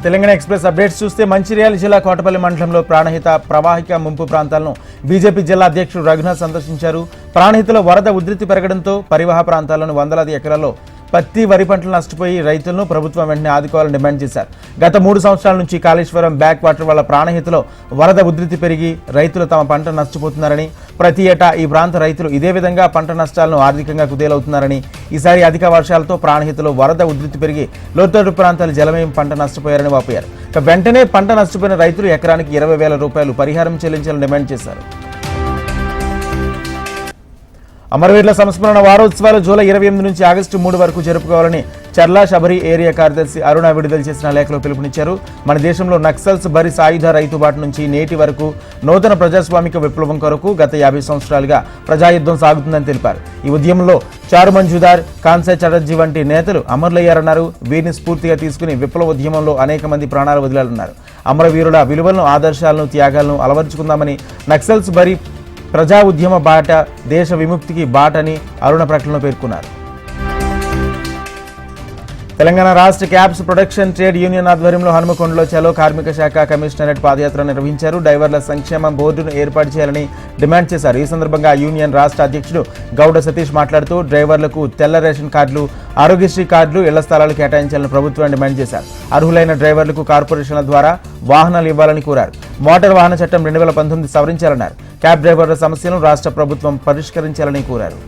Telangana express updates చూస్తే మంచిర్యాల జిల్లా కోటపల్లి మండలంలో ప్రాణహిత ప్రవాహిక ముంపు ప్రాంతాలను బీజేపీ జిల్లా అధ్యక్షుడు రఘునాథ్ సందర్శించారు. ప్రాణహితలో వరద ఉధృతి పెరగడంతో పరివాహ ప్రాంతాలను వందలాది ఎకరాల్లో పత్తి వరి పంటలు నష్టపోయి రైతులను ప్రభుత్వం వెంటనే ఆదుకోవాలని డిమాండ్ చేశారు. గత మూడు సంవత్సరాల నుంచి కాళేశ్వరం బ్యాక్ వాటర్ వల్ల ప్రాణహితలో వరద ఉధృతి పెరిగి రైతులు తమ పంట నష్టపోతున్నారని ప్రతి ఏటా ఈ ప్రాంత రైతులు ఇదే విధంగా పంట నష్టాలను ఆర్థికంగా కుదేలవుతున్నారని ఈసారి అధిక వర్షాలతో ప్రాణహితులు వరద ఉధృతి పెరిగి లోతట్టు ప్రాంతాలు జలమయం పంట నష్టపోయారని వాపోయారు. వెంటనే పంట నష్టపోయిన రైతులు ఎకరానికి ఇరవై వేల రూపాయలు పరిహారం చెల్లించాలని డిమాండ్ చేశారు. అమరవీరుల సంస్మరణ వారోత్సవాలు జూలై ఇరవై ఎనిమిది నుంచి ఆగస్టు మూడు వరకు జరుపుకోవాలని చర్లా శబరి ఏరియా కార్యదర్శి అరుణ విడుదల చేసిన లేఖలో పిలుపునిచ్చారు. మన దేశంలో నక్సల్స్ బరి సాయుధ రైతుబాటు నుంచి నేటి వరకు నూతన ప్రజాస్వామిక విప్లవం కొరకు గత యాభై సంవత్సరాలుగా ప్రజాయుద్ధం సాగుతుందని తెలిపారు. ఈ ఉద్యమంలో చారు మంజుదార్ కాన్సే చటర్జీ వంటి నేతలు అమరులయ్యారన్నారు. వీరిని స్ఫూర్తిగా తీసుకుని విప్లవ ఉద్యమంలో అనేక మంది ప్రాణాలు వదిలాలన్నారు అమరవీరుల విలువలను ఆదర్శాలను త్యాగాలను అలవర్చుకుందామని నక్సల్స్ బరి ప్రజా ఉద్యమ బాట దేశ విముక్తికి బాటని అరుణ ప్రకటనలో పేర్కొన్నారు. తెలంగాణ రాష్ట్ర క్యాబ్స్ ప్రొడక్షన్ ట్రేడ్ యూనియన్ ఆధ్వర్యంలో హనుమకొండలో చలో కార్మిక శాఖ కమిషనరేట్ పాదయాత్ర నిర్వహించారు. డ్రైవర్ల సంక్షేమ బోర్డును ఏర్పాటు చేయాలని డిమాండ్ చేశారు. ఈ సందర్భంగా యూనియన్ రాష్ట్ర అధ్యక్షుడు గౌడ సతీష్ మాట్లాడుతూ డ్రైవర్లకు తెల్ల రేషన్ కార్డులు ఆరోగ్యశ్రీ కార్డులు ఇళ్ళ స్థలాలు కేటాయించాలని ప్రభుత్వం డిమాండ్ చేశారు. అర్హులైన డ్రైవర్లకు కార్పొరేషన్ల ద్వారా వాహనాలు ఇవ్వాలని కోరారు. మోటార్ వాహన చట్టం రెండు వేల పంతొమ్మిది సవరించాలన్నారు. క్యాబ్ డ్రైవర్ల సమస్యను రాష్ట్ర ప్రభుత్వం పరిష్కరించాలని కోరారు.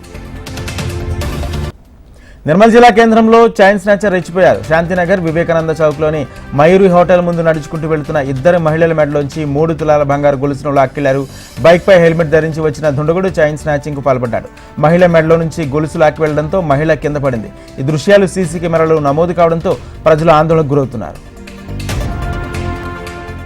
నిర్మల్ జిల్లా కేంద్రంలో చైన్ స్నాచర్ రెచ్చిపోయారు. శాంతినగర్ వివేకానంద చౌక్లోని మయూరి హోటల్ ముందు నడుచుకుంటూ వెళుతున్న ఇద్దరు మహిళల మెడలోంచి మూడు తులాల బంగారు గొలుసును లాక్కెళ్ళారు. బైక్పై హెల్మెట్ ధరించి వచ్చిన దుండగుడు చైన్ స్నాచింగ్కు పాల్పడ్డాడు. మహిళ మెడలో నుంచి గొలుసు లాక్కి వెళ్ళడంతో మహిళ కింద పడింది. ఈ దృశ్యాలు సీసీ కెమెరాలో నమోదు కావడంతో ప్రజలు ఆందోళనకు గురవుతున్నారు.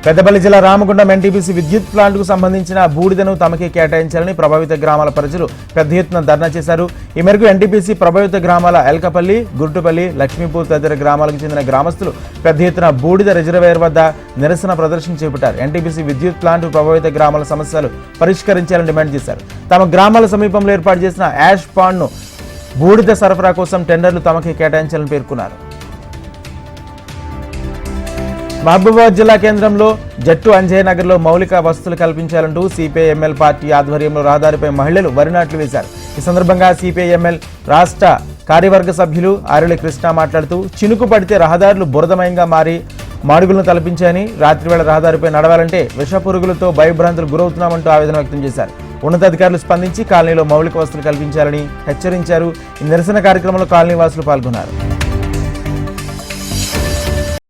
పెద్దపల్లి జిల్లా రామగుండం ఎన్టీపీసీ విద్యుత్ ప్లాంట్కు సంబంధించిన బూడిదను తమకే కేటాయించాలని ప్రభావిత గ్రామాల ప్రజలు పెద్ద ఎత్తున ధర్నా చేశారు. ఈ మేరకు ఎన్టీపీసీ ప్రభావిత గ్రామాల ఎల్కపల్లి గుర్టుపల్లి లక్ష్మీపూర్ తదితర గ్రామాలకు చెందిన గ్రామస్తులు పెద్ద ఎత్తున బూడిద రిజర్వేయర్ వద్ద నిరసన ప్రదర్శన చేపట్టారు. ఎన్టీపీసీ విద్యుత్ ప్లాంట్ ప్రభావిత గ్రామాల సమస్యలు పరిష్కరించాలని డిమాండ్ చేశారు. తమ గ్రామాల సమీపంలో ఏర్పాటు చేసిన యాష్ పాండ్ను బూడిద సరఫరా కోసం టెండర్లు తమకే కేటాయించాలని పేర్కొన్నారు. మహబూబాబాద్ జిల్లా కేంద్రంలో జట్టు అంజయ్ నగర్లో మౌలిక వసతులు కల్పించాలంటూ సిపిఐఎంఎల్ పార్టీ ఆధ్వర్యంలో రహదారిపై మహిళలు వరి నాట్లు వేశారు. ఈ సందర్భంగా సిపిఐఎంఎల్ రాష్ట్ర కార్యవర్గ సభ్యులు ఆరులి కృష్ణ మాట్లాడుతూ చినుకు పడితే రహదారులు బురదమయంగా మారి మాడుగులను తలపించాయని రాత్రివేళ రహదారిపై నడవాలంటే విషపురుగులతో భయభ్రాంతులు గురవుతున్నామంటూ ఆవేదన వ్యక్తం చేశారు. ఉన్నతాధికారులు స్పందించి కాలనీలో మౌలిక వసతులు కల్పించాలని హెచ్చరించారు. ఈ నిరసన కార్యక్రమంలో కాలనీ వాసులు పాల్గొన్నారు.